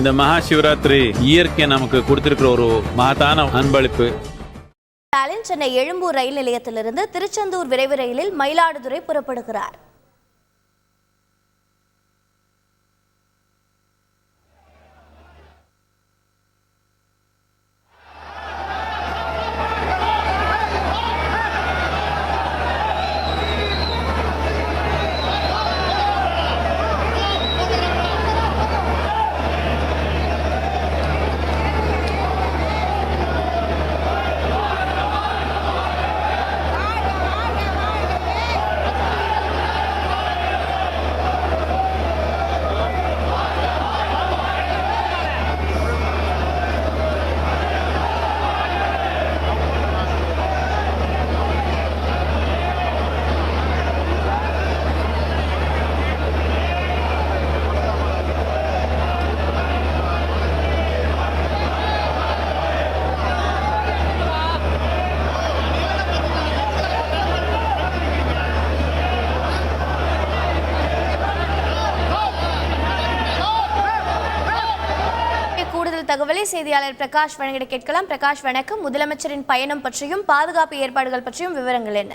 இந்த மகா சிவராத்திரி இயற்கை நமக்கு கொடுத்திருக்கிற ஒரு மகத்தான அன்பளிப்பு. ஸ்டாலின் சென்னை எழும்பூர் ரயில் நிலையத்திலிருந்து திருச்செந்தூர் விரைவு ரயிலில் மயிலாடுதுறை புறப்படுகிறார். தகவலை செய்தியாளர் பிரகாஷ் வழங்கிட கேட்கலாம். பிரகாஷ் வணக்கம். முதலமைச்சரின் பயணம் பற்றியும் பாதுகாப்பு ஏற்பாடுகள் பற்றியும் விவரங்கள் என்ன?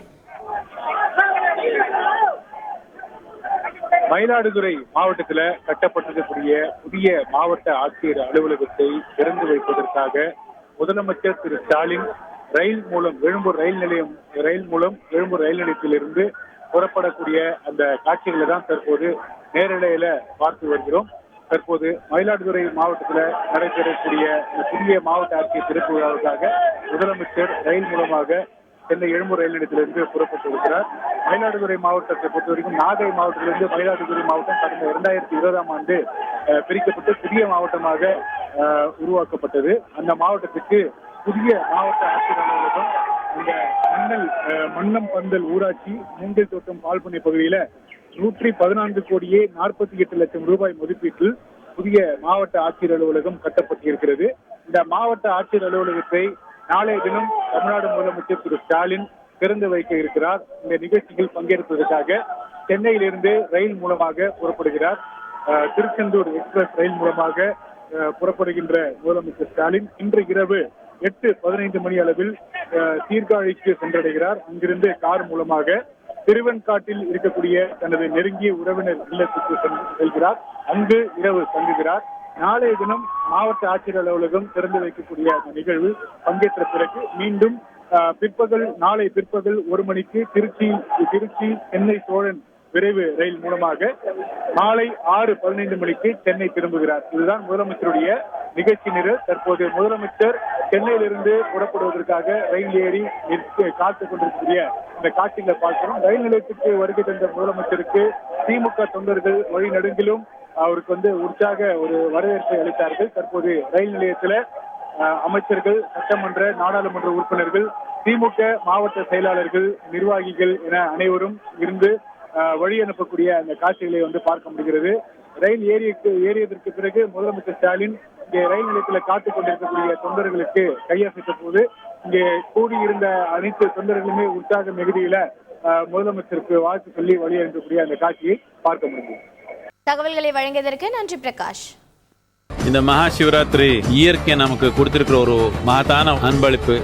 மயிலாடுதுறை மாவட்டத்தில் கட்டப்பட்டிருக்கக்கூடிய புதிய மாவட்ட ஆட்சியர் அலுவலகத்தை திறந்து வைப்பதற்காக முதலமைச்சர் திரு ஸ்டாலின் ரயில் மூலம் எழும்பூர் ரயில் நிலையம் ரயில் மூலம் எழும்பூர் ரயில் நிலையத்திலிருந்து புறப்படக்கூடிய அந்த காட்சிகளை தான் தற்போது நேரலையில பார்த்து வருகிறோம். தற்போது மயிலாடுதுறை மாவட்டத்தில் நடைபெறக்கூடிய இந்த புதிய மாவட்ட ஆட்சியர் திறப்பு விழாவுக்காக முதலமைச்சர் ரயில் மூலமாக சென்னை எழும்பு ரயில் நிலையத்திலிருந்து புறப்பட்டு இருக்கிறார் மயிலாடுதுறை மாவட்டத்தை பொறுத்த வரைக்கும் நாகை மாவட்டத்திலிருந்து மயிலாடுதுறை மாவட்டம் கடந்த இரண்டாயிரத்தி இருபதாம் ஆண்டு பிரிக்கப்பட்டு புதிய மாவட்டமாக உருவாக்கப்பட்டது. அந்த மாவட்டத்துக்கு புதிய மாவட்ட ஆட்சியர் அலுவலகம் இந்த மண்ணல் மன்னம் பந்தல் ஊராட்சி மூங்கில் தோட்டம் பால்பண்ணை பகுதியில நூற்றி பதினான்கு கோடியே நாற்பத்தி எட்டு லட்சம் ரூபாய் மதிப்பீட்டில் புதிய மாவட்ட ஆட்சியர் அலுவலகம் கட்டப்பட்டிருக்கிறது. இந்த மாவட்ட ஆட்சியர் அலுவலகத்தை நாளைய தினம் தமிழ்நாடு முதலமைச்சர் திரு ஸ்டாலின் திறந்து வைக்க இருக்கிறார். இந்த நிகழ்ச்சியில் பங்கேற்பதற்காக சென்னையிலிருந்து ரயில் மூலமாக புறப்படுகிறார். திருச்செந்தூர் எக்ஸ்பிரஸ் ரயில் மூலமாக புறப்படுகின்ற முதலமைச்சர் ஸ்டாலின் இன்று இரவு எட்டு பதினைந்து மணி அளவில் சீர்காழிக்கு சென்றடைகிறார். அங்கிருந்து கார் மூலமாக திருவெண்காட்டில் இருக்கக்கூடிய தனது நெருங்கிய உறவினர் இல்லத்துக்கு சென்று செல்கிறார். அங்கு இரவு தங்குகிறார். நாளைய தினம் மாவட்ட ஆட்சியர் அலுவலகம் திறந்து வைக்கக்கூடிய அந்த நிகழ்வு பங்கேற்ற பிறகு மீண்டும் பிற்பகல் நாளை பிற்பகல் ஒரு மணிக்கு திருச்சி திருச்சி சென்னை சோழன் விரைவு ரயில் மூலமாக மாலை ஆறு பதினைந்து மணிக்கு சென்னை திரும்புகிறார். இதுதான் முதலமைச்சருடைய நிகழ்ச்சி நிரல். தற்போது முதலமைச்சர் சென்னையிலிருந்து புறப்படுவதற்காக ரயில் ஏறி நிற்க காத்து கொண்டிருக்கக்கூடிய இந்த காட்சிகளை பார்க்கிறோம். ரயில் நிலையத்துக்கு வருகை தந்த முதலமைச்சருக்கு திமுக தொண்டர்கள் வழி நெடுங்கிலும் அவருக்கு வந்து உற்சாக ஒரு வரவேற்பை அளித்தார்கள். தற்போது ரயில் நிலையத்துல அமைச்சர்கள் சட்டமன்ற நாடாளுமன்ற உறுப்பினர்கள் திமுக மாவட்ட செயலாளர்கள் நிர்வாகிகள் என அனைவரும் இருந்து வழி அனுப்பக்கூடிய அந்த காட்சிகளை வந்து பார்க்க முடிகிறது. ரயில் ஏறியக்கு ஏறியதற்கு பிறகு முதலமைச்சர் ஸ்டாலின் இங்கே ரயில் நிலையத்தில் காத்துக் கொண்டிருக்கக்கூடிய தொண்டர்களுக்கு கையசைத்த போது இங்கே கூடியிருந்த அனைத்து தொண்டர்களுமே உற்சாக மிகுதியில முதலமைச்சருக்கு வாழ்த்து சொல்லி வழி அனுப்பக்கூடிய அந்த காட்சியை பார்க்க முடியும். தகவல்களை வழங்கியதற்கு நன்றி பிரகாஷ். இந்த மகா சிவராத்திரி இயற்கை நமக்கு கொடுத்திருக்கிற ஒரு மகத்தான அன்பளிப்பு.